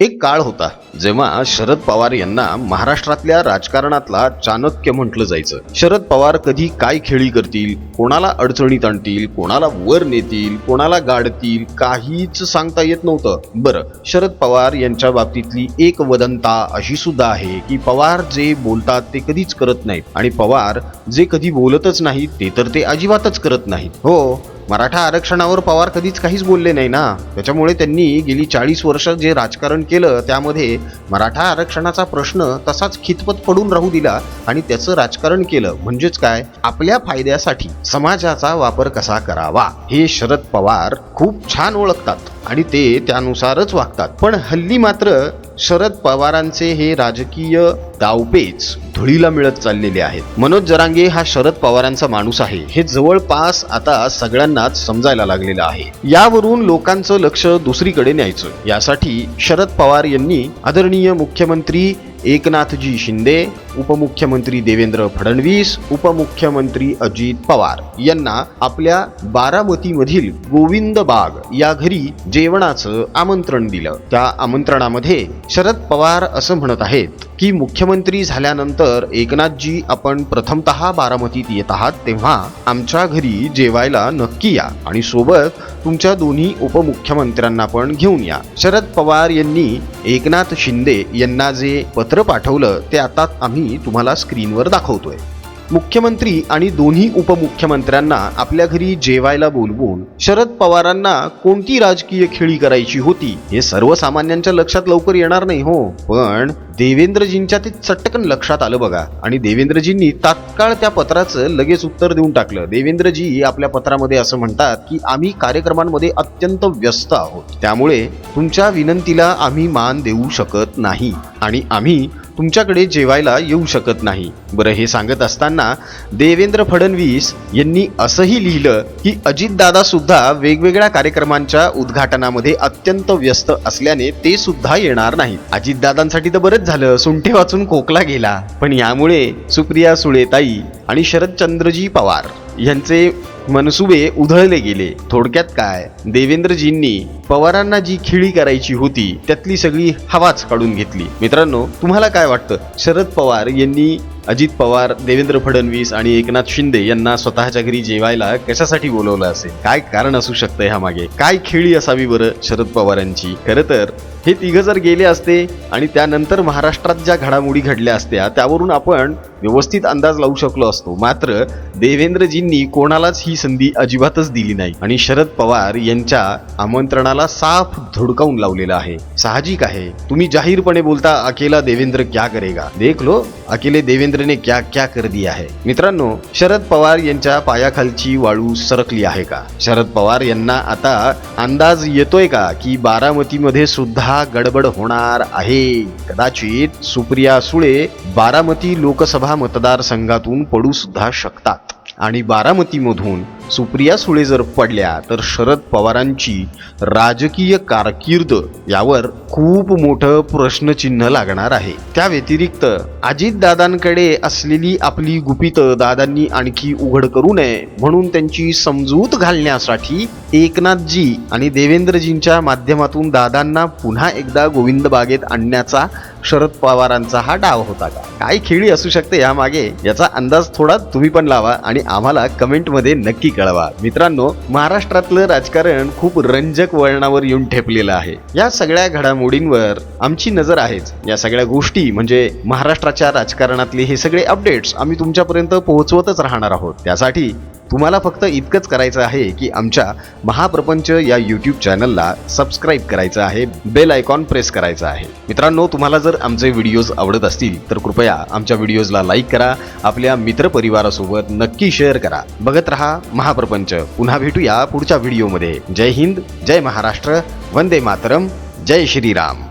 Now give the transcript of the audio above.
एक काळ होता जेव्हा शरद पवार यांना महाराष्ट्रातल्या राजकारणातला चाणक्य म्हटलं जायचं. शरद पवार कधी काय खेळी करतील कोणाला अडचणीत आणतील कोणाला वर नेतील कोणाला गाडतील काहीच सांगता येत नव्हतं. बरं शरद पवार यांच्या बाबतीतली एक वदंता अशी सुद्धा आहे की पवार जे बोलतात ते कधीच करत नाहीत. आणि पवार जे कधी बोलतच नाहीत ते तर ते अजिबातच करत नाहीत. हो मराठा आरक्षणावर पवार कधीच काहीच बोलले नाही ना. त्याच्यामुळे त्यांनी गेली चाळीस वर्ष जे राजकारण केलं त्यामध्ये मराठा आरक्षणाचा प्रश्न तसाच खितपत पडून राहू दिला आणि त्याचं राजकारण केलं. म्हणजेच काय? आपल्या फायद्यासाठी समाजाचा वापर कसा करावा? हे शरद पवार खूप छान ओळखतात आणि ते त्यानुसारच वागतात. पण हल्ली मात्र शरद पवारांचे हे राजकीय डावपेच धुळीला मिळत चाललेले आहेत. मनोज जरांगे हा शरद पवारांचा माणूस आहे. हे जवळपास आता सगळ्यांनाच समजायला लागलेलं आहे. यावरून लोकांचं लक्ष दुसरीकडे न्यायचं. यासाठी शरद पवार यांनी आदरणीय मुख्यमंत्री एकनाथजी शिंदे उपमुख्यमंत्री देवेंद्र फडणवीस उपमुख्यमंत्री अजित पवार यांना आपल्या बारामतीमधील गोविंद बाग या घरी जेवणाचं आमंत्रण दिलं. त्या आमंत्रणामध्ये शरद पवार असं म्हणत आहेत. की मुख्यमंत्री झाल्यानंतर एकनाथजी आपण प्रथमतः बारामतीत येत आहात तेव्हा आमच्या घरी जेवायला नक्की या आणि सोबत तुमच्या दोन्ही उपमुख्यमंत्र्यांना पण घेऊन या. शरद पवार यांनी एकनाथ शिंदे यांना जे पत्र पाठवलं ते आता आम्ही तुम्हाला स्क्रीनवर दाखवतोय. मुख्यमंत्री आणि दोन्ही उपमुख्यमंत्र्यांना आपल्या घरी जेवायला बोलवून शरद पवारांना कोणती राजकीय खेळी करायची होती हे सर्वसामान्यांच्या लक्षात लवकर येणार नाही हो. पण देवेंद्रजींच्या ते चटकन लक्षात आलं बघा. आणि देवेंद्रजींनी तात्काळ त्या पत्राचं लगेच उत्तर देऊन टाकलं. देवेंद्रजी आपल्या पत्रामध्ये असं म्हणतात की आम्ही कार्यक्रमांमध्ये अत्यंत व्यस्त आहोत. त्यामुळे तुमच्या विनंतीला आम्ही मान देऊ शकत नाही. आणि आम्ही तुमच्याकडे जेवायला येऊ शकत नाही. बरं हे सांगत असताना देवेंद्र फडणवीस यांनी असंही लिहिलं की अजितदादासुद्धा वेगवेगळ्या कार्यक्रमांच्या उद्घाटनामध्ये अत्यंत व्यस्त असल्याने ते सुद्धा येणार नाहीत. अजितदादांसाठी तर बरंच झालं सुंठे वाचून खोकला गेला. पण यामुळे सुप्रिया सुळेताई आणि शरदचंद्रजी पवार यांचे मनसुबे उधळले गेले. थोडक्यात काय? देवेंद्रजींनी पवारांना जी खिळी करायची होती त्यातली सगळी हवाच काढून घेतली. मित्रांनो तुम्हाला काय वाटतं? शरद पवार यांनी अजित पवार देवेंद्र फडणवीस आणि एकनाथ शिंदे यांना स्वतःच्या घरी जेवायला कशासाठी बोलवलं असेल? काय कारण असू शकतं ह्या मागे काय खेळी असावी बरं शरद पवारांची? खरं तर हे तिघ जर गेले असते आणि त्यानंतर महाराष्ट्रात ज्या घडामोडी घडल्या असत्या त्यावरून आपण व्यवस्थित अंदाज लावू शकलो असतो. मात्र देवेंद्रजींनी कोणालाच ही संधी अजिबातच दिली नाही. आणि शरद पवार यांच्या आमंत्रणाला साफ धुडकावून लावलेलं आहे. साहजिक आहे. तुम्ही जाहीरपणे बोलता अकेला देवेंद्र क्या करेगा? देख लो अकेले देवेंद्रने क्या क्या कर दिया है. मित्रांनो शरद पवार यांच्या पायाखालची वाळू सरकली आहे का? शरद पवार यांना आता अंदाज येतोय का की बारामतीमध्ये सुद्धा गडबड होणार आहे? कदाचित सुप्रिया सुळे बारामती लोकसभा मतदारसंघातून पडू सुद्धा शकतात. आणि बारामतीमधून सुप्रिया सुळे जर पडल्या तर शरद पवारांची राजकीय कारकीर्द यावर खूप मोठं प्रश्नचिन्ह लागणार आहे. त्या व्यतिरिक्त अजितदादांकडे असलेली आपली गुपितं दादांनी आणखी उघड करू नये म्हणून त्यांची समजूत घालण्यासाठी एकनाथजी आणि देवेंद्रजींच्या माध्यमातून दादांना पुन्हा एकदा गोविंद बागेत आणण्याचा शरद पवारांचा हा डाव होता का? काय खेळी असू शकते यामागे याचा अंदाज थोडा तुम्ही पण लावा आणि आम्हाला कमेंटमध्ये नक्की करा कळवा मित्रांनो महाराष्ट्रातलं राजकारण खूप रंजक वळणावर येऊन ठेपलेलं आहे. या सगळ्या घडामोडींवर आमची नजर आहेच. या सगळ्या गोष्टी म्हणजे महाराष्ट्राच्या राजकारणातले हे सगळे अपडेट्स आम्ही तुमच्यापर्यंत पोहोचवतच राहणार आहोत. त्यासाठी तुम्हाला फक्त इतकंच करायचं आहे की आमच्या महाप्रपंच या यूट्यूब चॅनलला सबस्क्राईब करायचं आहे बेल आयकॉन प्रेस करायचं आहे. मित्रांनो तुम्हाला जर आमचे व्हिडिओज आवडत असतील तर कृपया आमच्या व्हिडिओजला लाईक करा आपल्या मित्रपरिवारासोबत नक्की शेअर करा. बघत रहा महाप्रपंच. पुन्हा भेटूया पुढच्या व्हिडिओमध्ये जय हिंद जय महाराष्ट्र वंदे मातरम जय श्रीराम.